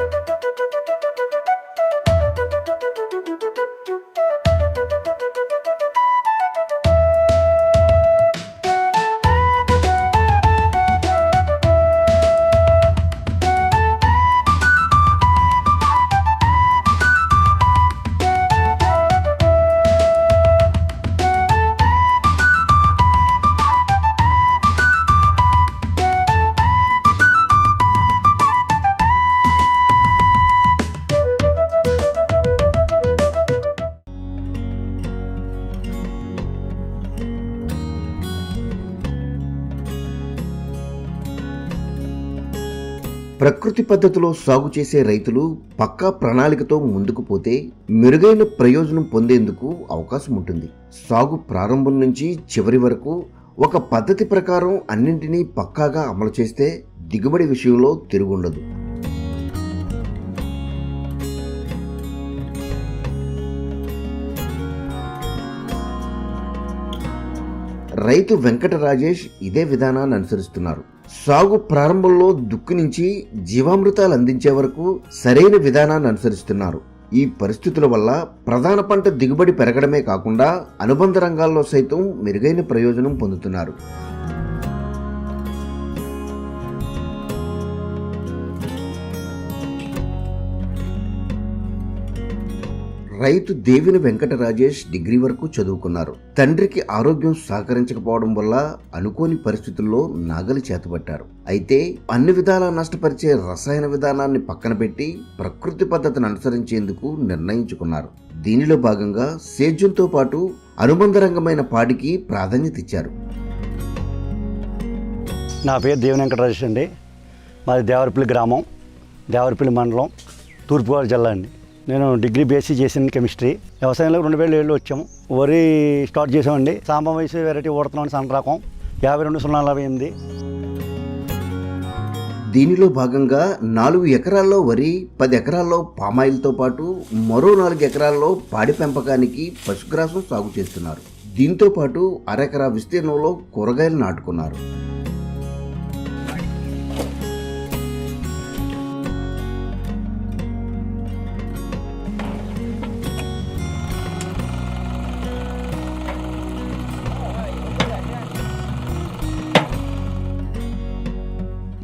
you ప్రకృతి పద్ధతిలో సాగు చేసే రైతులు పక్కా ప్రణాళికతో ముందుకు పోతే మెరుగైన ప్రయోజనం పొందేందుకు అవకాశం ఉంటుంది. సాగు ప్రారంభం నుంచి చివరి వరకు ఒక పద్ధతి ప్రకారం అన్నింటినీ పక్కాగా అమలు చేస్తే దిగుబడి విషయంలో తిరుగుండదు రైతు వెంకట రాజేష్ ఇదే విధానాన్ని అనుసరిస్తున్నారు. సాగు ప్రారంభంలో దుక్కు నుంచి జీవామృతాలు అందించే వరకు సరైన విధానాన్ని అనుసరిస్తున్నారు. ఈ పరిస్థితుల వల్ల ప్రధాన పంట దిగుబడి పెరగడమే కాకుండా అనుబంధ రంగాల్లో సైతం మెరుగైన ప్రయోజనం పొందుతున్నారు. రైతు దేవిని వెంకట రాజేష్ డిగ్రీ వరకు చదువుకున్నారు. తండ్రికి ఆరోగ్యం సహకరించకపోవడం వల్ల అనుకోని పరిస్థితుల్లో నాగలి చేతబట్టారు. అయితే అన్ని విధాలా నష్టపరిచే రసాయన విధానాన్ని పక్కన పెట్టి ప్రకృతి పద్ధతిని అనుసరించేందుకు నిర్ణయించుకున్నారు. దీనిలో భాగంగా సేద్యంతో పాటు అనుబంధ రంగమైన పాడికి ప్రాధాన్యత ఇచ్చారు. నా పేరు దేవి వెంకటరాజేష్ అండి. మాది దేవరపల్లి గ్రామం దేవరపల్లి మండలం తూర్పుగోదావరి జిల్లా అండి. నేను డిగ్రీ బీఎస్సీ చేసిన కెమిస్ట్రీ. వ్యవసాయంలో రెండు వేల ఏళ్ళు వచ్చాము. వరి స్టార్ట్ చేసామండి సాంబ వయసు వెరైటీ ఓడుతున్నాం సన్ రకం. యాభై రెండు సున్నా నలభై ఎనిమిది. దీనిలో భాగంగా నాలుగు ఎకరాల్లో వరి పది ఎకరాల్లో పామాయిల్తో పాటు మరో నాలుగు ఎకరాల్లో పాడి పెంపకానికి పశుగ్రాసం సాగు చేస్తున్నారు. దీంతో పాటు అరెకరా విస్తీర్ణంలో కూరగాయలు నాటుకున్నారు.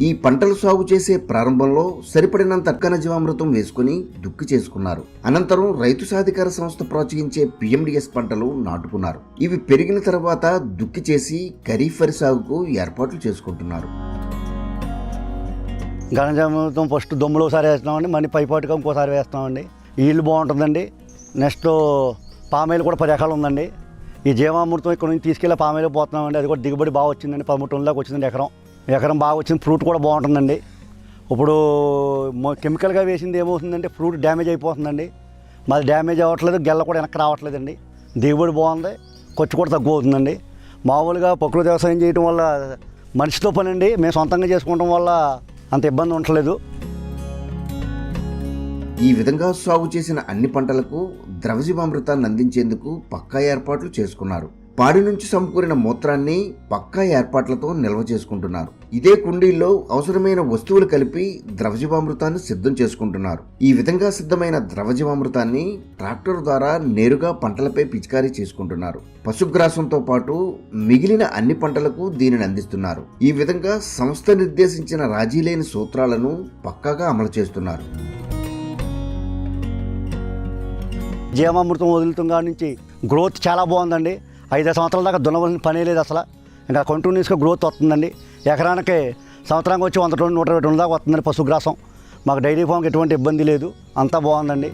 ఈ పంటలు సాగు చేసే ప్రారంభంలో సరిపడినంత అక్కన జీవామృతం వేసుకుని దుక్కి చేసుకున్నారు. అనంతరం రైతు సాధికార సంస్థ ప్రోత్సహించే పిఎండిఎస్ పంటలు నాటుకున్నారు. ఇవి పెరిగిన తర్వాత దుక్కి చేసి ఖరీఫ్ వరి సాగుకు ఏర్పాట్లు చేసుకుంటున్నారు. ఘనజామృతం ఫస్ట్ దొమ్ములు ఒకసారి వేస్తామండి మళ్ళీ పైపాటుగా ఇంకోసారి వేస్తామండి. ఈళ్ళు బాగుంటుందండి. నెక్స్ట్ పామేలు కూడా పది ఎకరాలు ఉందండి. ఈ జీవామృతం ఇక్కడ నుంచి తీసుకెళ్ళి పామేలు పోతున్నామండి. అది కూడా దిగుబడి బాగా వచ్చిందండి పదమూడు టన్నులకు వచ్చిందండి ఎకరం. ఎకరం బాగా వచ్చింది ఫ్రూట్ కూడా బాగుంటుందండి. ఇప్పుడు కెమికల్గా వేసింది ఏమవుతుందంటే ఫ్రూట్ డ్యామేజ్ అయిపోతుందండి. మాది డ్యామేజ్ అవ్వట్లేదు గెల్ల కూడా వెనక్కి రావట్లేదండి. దిగుబడి బాగుంది ఖర్చు కూడా తక్కువ అవుతుందండి. మామూలుగా ప్రకృతి వ్యవసాయం చేయడం వల్ల మనిషితో పని అండి మేము సొంతంగా చేసుకోవడం వల్ల అంత ఇబ్బంది ఉండట్లేదు. ఈ విధంగా సాగు చేసిన అన్ని పంటలకు ద్రవజీవామృతాన్ని అందించేందుకు పక్కా ఏర్పాట్లు చేసుకున్నారు. పాడి నుంచి సమకూరిన మూత్రాన్ని పక్కా ఏర్పాట్లతో నిల్వ చేసుకుంటున్నారు. ఇదే కుండీల్లో అవసరమైన వస్తువులు కలిపి ద్రవజీవామృతాన్ని సిద్ధం చేసుకుంటున్నారు. ఈ విధంగా సిద్ధమైన ద్రవజీవామృతాన్ని ట్రాక్టర్ ద్వారా నేరుగా పంటలపై పిచికారీ చేసుకుంటున్నారు. పశుగ్రాసంతో పాటు మిగిలిన అన్ని పంటలకు దీనిని అందిస్తున్నారు. ఈ విధంగా సంస్థ నిర్దేశించిన రాజీ లేని సూత్రాలను పక్కాగా అమలు చేస్తున్నారు. జీవామృతం వదులుతుంగా నుంచి గ్రోత్ చాలా బాగుందండి. ఐదు సంవత్సరాల దాకా దున్నవలసిన పనే లేదు అసలు. ఇంకా కంటిన్యూస్గా గ్రోత్ వస్తుందండి. ఎకరానికి సంవత్సరానికి వచ్చి వంద టన్ను నూట ఇరవై టన్నుల దాకా వస్తుందండి పశుగ్రాసం. మాకు డైరీ ఫామ్కి ఎటువంటి ఇబ్బంది లేదు. అంతా బాగుందండి.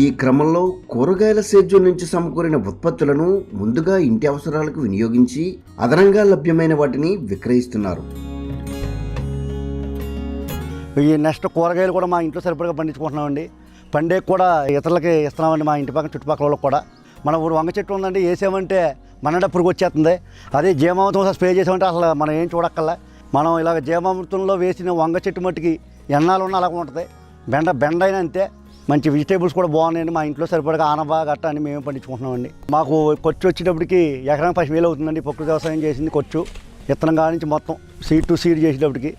ఈ క్రమంలో కూరగాయల సేద్యం నుంచి సమకూరిన ఉత్పత్తులను ముందుగా ఇంటి అవసరాలకు వినియోగించి అదనంగా లభ్యమైన వాటిని విక్రయిస్తున్నారు. ఈ నెక్స్ట్ కూరగాయలు కూడా మా ఇంట్లో సరిపడగా పండించుకుంటున్నామండి. పండే కూడా ఇతరులకి ఇస్తున్నామండి మా ఇంటి పక్కన చుట్టుపక్కల వాళ్ళకి కూడా. మన ఊరు వంగ చెట్టు ఉందండి వేసామంటే మన వచ్చేస్తుంది. అదే జీవామృతం స్ప్రే చేసామంటే అసలు మనం ఏం చూడక్కర్లే. మనం ఇలాగ జీవామృతంలో వేసిన వంగ చెట్టు మట్టికి ఎన్నాళ్ళు ఉన్నా అలాగ ఉంటుంది. బెండ బెండ అయినా అంతే. మంచి వెజిటేబుల్స్ కూడా బాగున్నాయండి. మా ఇంట్లో సరిపడగా ఆనబా గట్ట అని మేము పండించుకుంటున్నామండి. మాకు ఖర్చు వచ్చేటప్పటికి ఎకరానికి పది వేలు అవుతుందండి. ప్రకృతి వ్యవసాయం చేసింది ఖర్చు. విత్తనం కాడ నుంచి మొత్తం సీడ్ టు సీడ్ చేసేటప్పటికి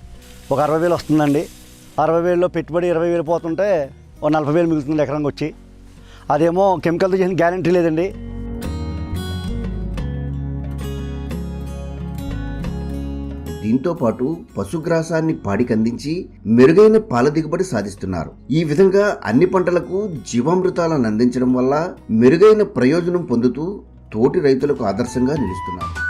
ఒక అరవై వేలు వస్తుందండి. అరవై వేలలో పెట్టుబడి ఇరవై వేలు పోతుంటే ఓ నలభై వేలు మిగులుతుంది ఎకరంకి వచ్చి. అదేమో కెమికల్తో చేసిన గ్యారంటీ లేదండి. దీంతో పాటు పశుగ్రాసాన్ని పాడికి అందించి మెరుగైన పాల దిగుబడి సాధిస్తున్నారు. ఈ విధంగా అన్ని పంటలకు జీవామృతాలను అందించడం వల్ల మెరుగైన ప్రయోజనం పొందుతూ తోటి రైతులకు ఆదర్శంగా నిలుస్తున్నారు.